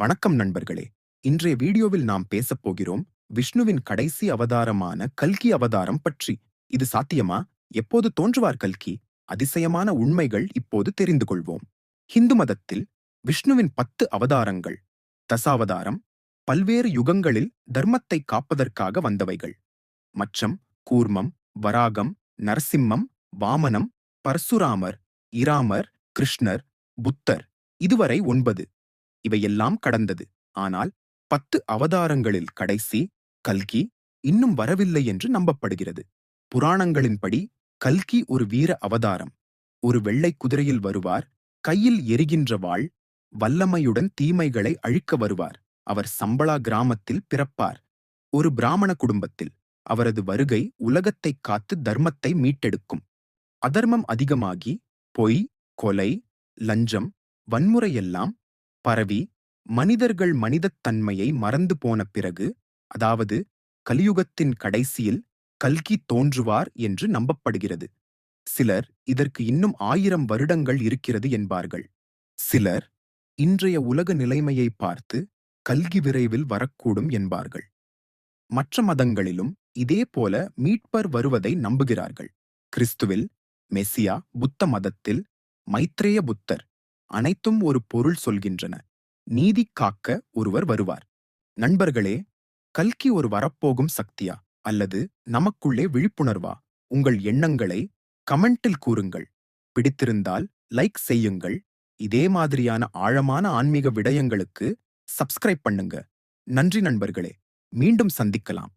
வணக்கம் நண்பர்களே. இன்றைய வீடியோவில் நாம் பேசப் போகிறோம் விஷ்ணுவின் கடைசி அவதாரமான கல்கி அவதாரம் பற்றி. இது சாத்தியமா? எப்போது தோன்றுவார் கல்கி? அதிசயமான உண்மைகள் இப்போது தெரிந்து கொள்வோம். ஹிந்து மதத்தில் விஷ்ணுவின் பத்து அவதாரங்கள். தசாவதாரம் பல்வேறு யுகங்களில் தர்மத்தை காப்பதற்காக வந்தவைகள். மச்சம் கூர்மம் வராகம் நரசிம்மம் வாமனம் பரசுராமர் இராமர் கிருஷ்ணர் புத்தர். இதுவரை ஒன்பது. இவையெல்லாம் கடந்தது. ஆனால் பத்து அவதாரங்களில் கடைசி கல்கி இன்னும் வரவில்லை என்று நம்பப்படுகிறது. புராணங்களின்படி கல்கி ஒரு வீர அவதாரம். ஒரு வெள்ளை குதிரையில் வருவார் கையில் எரிகின்ற வாள் வல்லமையுடன் தீமைகளை அழிக்க வருவார் அவர் சம்பளா கிராமத்தில் பிறப்பார். ஒரு பிராமண குடும்பத்தில் அவரது வருகை உலகத்தைக் காத்து தர்மத்தை மீட்டெடுக்கும். அதர்மம் அதிகமாகி பொய் கொலை லஞ்சம் வன்முறையெல்லாம் பரவி மனிதர்கள் மனிதத் தன்மையை மறந்து போன பிறகு அதாவது கலியுகத்தின் கடைசியில் கல்கி தோன்றுவார் என்று நம்பப்படுகிறது. சிலர் இதற்கு இன்னும் ஆயிரம் வருடங்கள் இருக்கிறது என்பார்கள். சிலர் இன்றைய உலக நிலைமையை பார்த்து கல்கி விரைவில் வரக்கூடும் என்பார்கள். மற்ற மதங்களிலும் இதேபோல மீட்பர் வருவதை நம்புகிறார்கள். கிறிஸ்துவில் மெசியா புத்த மதத்தில் மைத்ரேய புத்தர் அனைத்தும் ஒரு பொருள் சொல்கின்றன. நீதி காக்க ஒருவர் வருவார். நண்பர்களே கல்கி ஒரு வரப்போகும் சக்தியா? அல்லது நமக்குள்ளே விழிப்புணர்வா? உங்கள் எண்ணங்களை கமெண்டில் கூறுங்கள். பிடித்திருந்தால் லைக் செய்யுங்கள். இதே மாதிரியான ஆழமான ஆன்மீக விடயங்களுக்கு சப்ஸ்கிரைப் பண்ணுங்க. நன்றி நண்பர்களே. மீண்டும் சந்திக்கலாம்.